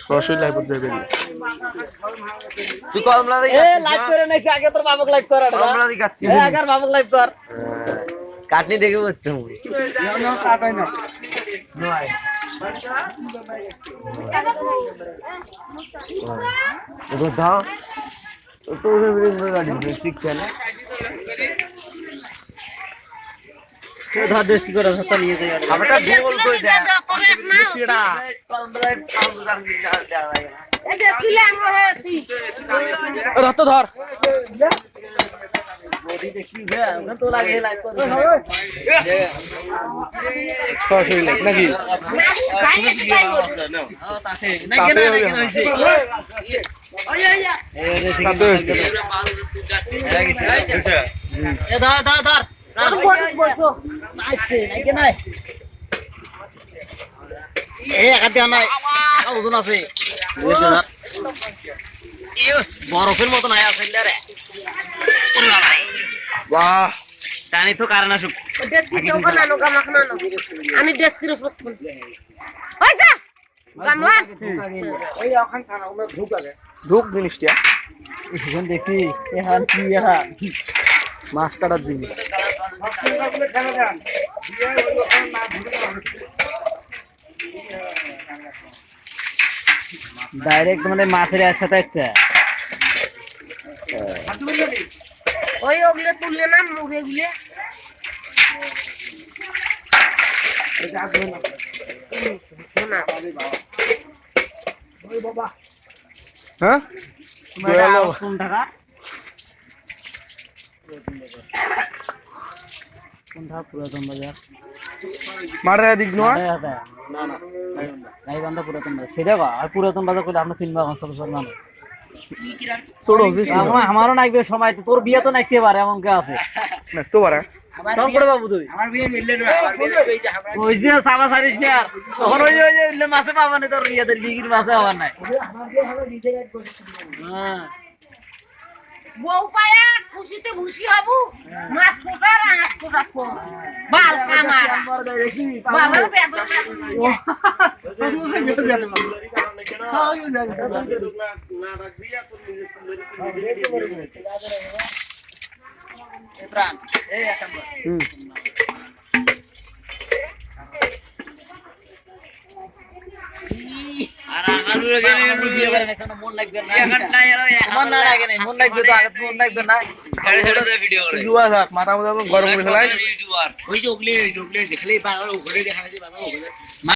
সরাসরি লাইভ যাবে তুই কমলা এ লাইভ করে নাকি? আগে তোর বাবুক লাইভ কর এটা কমলা দেখাচ্ছি আগে বাবুক লাইভ কর। কাটনি দেখে বলছে মুই। এবার দাও তো ওরে ওরে গাড়ি শিখছে না তুই ধর দেশ কি করে ধরতা নিয়ে যাই আমরা গোল করে দেয় সেটা ধর তো ধর ধর এ বরফের মতন আয়া আছে রে বাহ। টানি তো কারণ আসুক আমি ডেস্কের উপর ওই যা গামলা ঢুক জিনিসটা। এখন দেখি এখান কি এখান মাছ কাটার জিনিস। ডাইরেক্ট মানে মাছের এর সাথে আসছে ওই ওগুলো তুললে না মুড়ে গুলে। হ্যাঁ? তোমার কোন টাকা কোন টাকা পুরাতন বাজার? দিক নয়? না না গাইবান্ধা পুরাতন বাজার। সেটা আর পুরাতন বাজার করলে আমরা চিনবা এখন সব আমার আমারও নাকবে সময় তো তোর বিয়ে তো নাকতে পারে এমন কে আছে? না তো পারে সব করে বাবু তুই। ওই যে সাবা সারিস নি আর। তখন ওই যে ওই যে উল্লে মাছে পাবা না তোর ইয়েদের বিক্রির মাছে হবার নাই। হ্যাঁ। বউ পায়া? খুশিতে খুশি হব। মাছ কোটার আনাজ কোটা কো বাল কামার বাল বেদর হুম আর আলু লাগে না বিয়ে করে না কেন মন লাগবে না আমার না লাগে না মন লাগবে তো আগে মন লাগবে না জুয়া থাক মাথা মতো গরম করে ফেলাইস ওই যে ওগুলি ওই যে ওগুলি দেখলেই বারবার ওগুলি দেখা যায় বারবার ওগুলি।